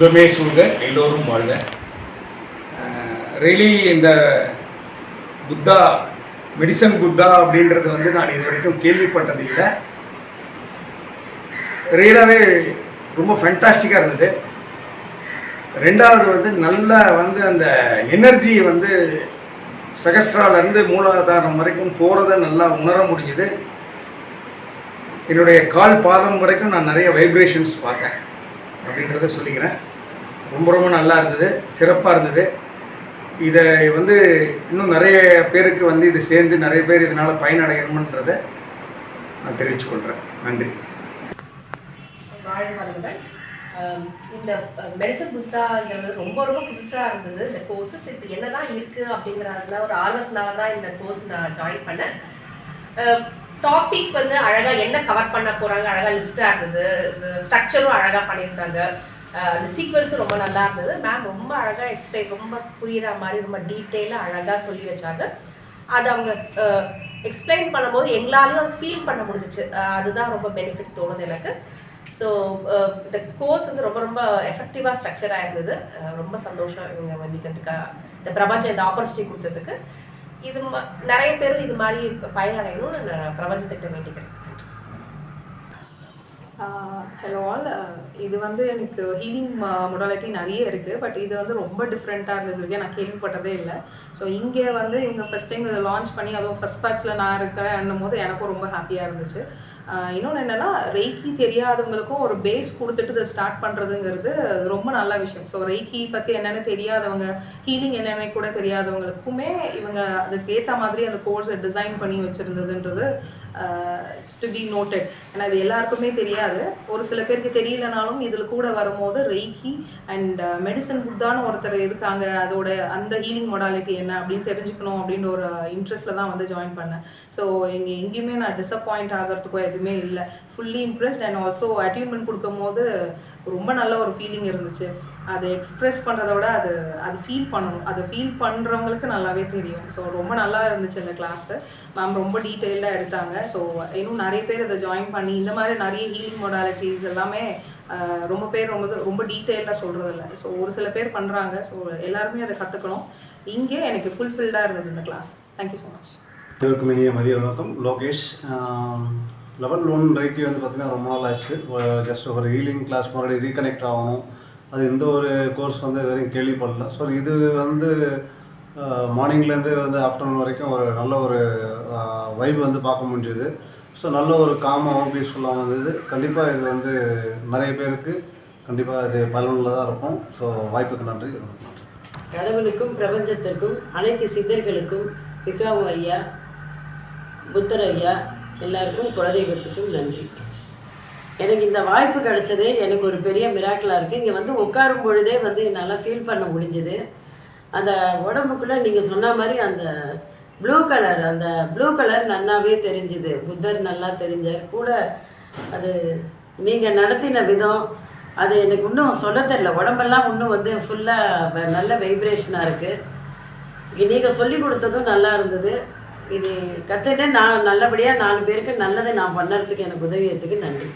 சுகமே சூழ்க எல்லோரும் வாழ்க. ரெய்லி இந்த புத்தா மெடிசன் புத்தா அப்படின்றது வந்து நான் இது வரைக்கும் கேள்விப்பட்டது இல்லை ரியலாகவே ரொம்ப ஃபென்டாஸ்டிக்காக இருந்தது. ரெண்டாவது வந்து நல்லா வந்து அந்த எனர்ஜி வந்து சகஸ்ராலேருந்து மூலாதாரம் வரைக்கும் போகிறத நல்லா உணர முடிஞ்சுது. என்னுடைய கால் பாதம் வரைக்கும் நான் நிறைய வைப்ரேஷன்ஸ் பார்த்தேன். அப்படின்றத சொல்லிக்கிறேன். ரொம்ப ரொம்ப நல்லா இருந்தது. சிறப்பாக இருந்தது. இதை வந்து இன்னும் நிறைய பேருக்கு வந்து இது சேர்ந்து நிறைய பேர் இதனால் பயனடையணுன்றதை நான் தெரிவிச்சுக்கொள்கிறேன் நன்றி. இந்த மெடிசன் புத்தாங்கிறது ரொம்ப ரொம்ப புதுசாக இருந்தது. இந்த கோர்சஸ் இது என்னதான் இருக்குது அப்படிங்கிறதுல ஒரு ஆர்வத்தினால தான் இந்த கோர்ஸ் நான் ஜாயின் பண்ணேன். டாபிக் வந்து அழகாக என்ன கவர் பண்ண போகிறாங்க அழகாக லிஸ்ட்டாக இருந்தது. இந்த ஸ்ட்ரக்சரும் அழகாக பண்ணியிருந்தாங்க அந்த இந்த சீக்வன்ஸும் ரொம்ப நல்லா இருந்தது. மேம் ரொம்ப அழகாக எக்ஸ்பிளைன் ரொம்ப புரிகிற மாதிரி ரொம்ப டீட்டெயிலாக அழகாக சொல்லி வச்சாங்க. அது அவங்க எக்ஸ்பிளைன் பண்ணும்போது எங்களாலையும் ஃபீல் பண்ண முடிஞ்சிச்சு. அதுதான் ரொம்ப பெனிஃபிட் தோணுது எனக்கு. ஸோ இந்த கோர்ஸ் வந்து ரொம்ப ரொம்ப எஃபெக்டிவாக ஸ்ட்ரக்சராக இருந்தது. ரொம்ப சந்தோஷம் இவங்க வந்திக்கிறதுக்காக இந்த பிரபஞ்சம் இந்த ஆப்பர்ச்சுனிட்டி கொடுத்ததுக்கு. இது நிறைய பேரும் இது மாதிரி பயனடையணும்னு நான் பிரபஞ்சத்திட்ட வேண்டிக்கிறேன். ஹலோ ஆல் uh, இது வந்து எனக்கு ஹீலிங் மொடாலிட்டி uh, நிறைய இருக்குது பட் இது வந்து ரொம்ப டிஃப்ரெண்ட்டாக இருந்தது வரைக்கும் நான் கேள்விப்பட்டதே இல்லை. ஸோ இங்கே வந்து இவங்க ஃபஸ்ட் டைம் இதை லான்ச் பண்ணி அதுவும் ஃபஸ்ட் பேட்சில் நான் இருக்கிறேன் போது எனக்கும் ரொம்ப ஹாப்பியாக இருந்துச்சு. Uh, இன்னொன்று என்னென்னா ரெய்க்கி தெரியாதவங்களுக்கும் ஒரு பேஸ் கொடுத்துட்டு இதை ஸ்டார்ட் பண்ணுறதுங்கிறது ரொம்ப நல்ல விஷயம். ஸோ ரெய்க்கி பற்றி என்னென்னு தெரியாதவங்க ஹீலிங் என்னென்னு கூட தெரியாதவங்களுக்குமே இவங்க அதுக்கு ஏற்ற மாதிரி அந்த கோர்ஸை டிசைன் பண்ணி வச்சுருந்ததுன்றது டு பி நோட்டட் ஏன்னா இது எல்லாருக்குமே தெரியாது. ஒரு சில பேருக்கு தெரியலனாலும் இதில் கூட வரும்போது ரெய்கி அண்ட் மெடிசன் புத்தான்னு ஒருத்தர் இருக்காங்க. அதோட அந்த ஹீலிங் மொடாலிட்டி என்ன அப்படின்னு தெரிஞ்சுக்கணும் அப்படின்ற ஒரு இன்ட்ரெஸ்ட்டில் தான் வந்து ஜாயின் பண்ணேன். ஸோ இங்கே எங்கேயுமே நான் டிசப்பாயிண்ட் ஆகிறதுக்கோ எதுவுமே இல்லை. Fully impressed and also attunement கொடுக்கும்போது ரொம்ப நல்ல ஒரு ஃபீலிங் இருந்துச்சு. அதை எக்ஸ்ப்ரெஸ் பண்ணுறத விட அது அது ஃபீல் பண்ணணும். அதை ஃபீல் பண்ணுறவங்களுக்கு நல்லாவே தெரியும். ஸோ ரொம்ப நல்லா இருந்துச்சு இந்த கிளாஸு மேம் ரொம்ப டீட்டெயில்டாக எடுத்தாங்க. ஸோ இன்னும் நிறைய பேர் இதை ஜாயின் பண்ணி இந்த மாதிரி நிறைய ஹீலிங் மொடாலிட்டிஸ் எல்லாமே ரொம்ப பேர் ரொம்ப ரொம்ப டீட்டெயிலாக சொல்கிறதில்ல ஸோ ஒரு சில பேர் பண்ணுறாங்க ஸோ எல்லாருமே அதை கற்றுக்கணும் இங்கே எனக்கு ஃபுல்ஃபில்டாக இருந்தது இந்த கிளாஸ் தேங்க்யூ ஸோ மச் அனைவருக்கும் இனிய மதிய வணக்கம். லோகேஷ் லெவல் ஒன் ரைட்டி வந்து பார்த்திங்கன்னா ரொம்ப நாள் ஆச்சு ஜஸ்ட் ஒரு ஹீலிங் கிளாஸ் மறுபடியும் ரீகனெக்ட் ஆகணும். அது எந்த ஒரு கோர்ஸ் வந்து இது வரைக்கும் கேள்விப்படல. ஸோ இது வந்து மார்னிங்லேருந்து வந்து ஆஃப்டர்நூன் வரைக்கும் ஒரு நல்ல ஒரு வைப் வந்து பார்க்க முடிஞ்சுது. ஸோ நல்ல ஒரு காமாகவும் பீஸ்ஃபுல்லாகவும் இருந்தது. கண்டிப்பாக இது வந்து நிறைய பேருக்கு கண்டிப்பாக இது தான் இருக்கும். ஸோ வாய்ப்புக்கு நன்றி. கடவுளுக்கும் பிரபஞ்சத்திற்கும் அனைத்து சித்தர்களுக்கும் பிகாவு ஐயா புத்தர் ஐயா எல்லாருக்கும் குலதெய்வத்துக்கும் நன்றி. எனக்கு இந்த வாய்ப்பு கிடைச்சதே எனக்கு ஒரு பெரிய மிராக்கலாக இருக்குது இங்கே வந்து உட்காரும் பொழுதே வந்து என்னால் ஃபீல் பண்ண முடிஞ்சுது. அந்த உடம்புக்குள்ளே நீங்கள் சொன்ன மாதிரி அந்த ப்ளூ கலர் அந்த ப்ளூ கலர் நல்லாவே தெரிஞ்சுது. புத்தர் நல்லா தெரிஞ்சார். கூட அது நீங்கள் நடத்தின விதம் அது எனக்கு இன்னும் சொல்ல தெரில உடம்பெல்லாம் இன்னும் வந்து ஃபுல்லாக நல்ல வைப்ரேஷனாக இருக்குது நீங்கள் சொல்லி கொடுத்ததும் நல்லா இருந்தது. இது கற்றுட்டு நான் நல்லபடியாக நாலு பேருக்கு நல்லதை நான் பண்ணுறதுக்கு எனக்கு உதவியதுக்கு நன்றி.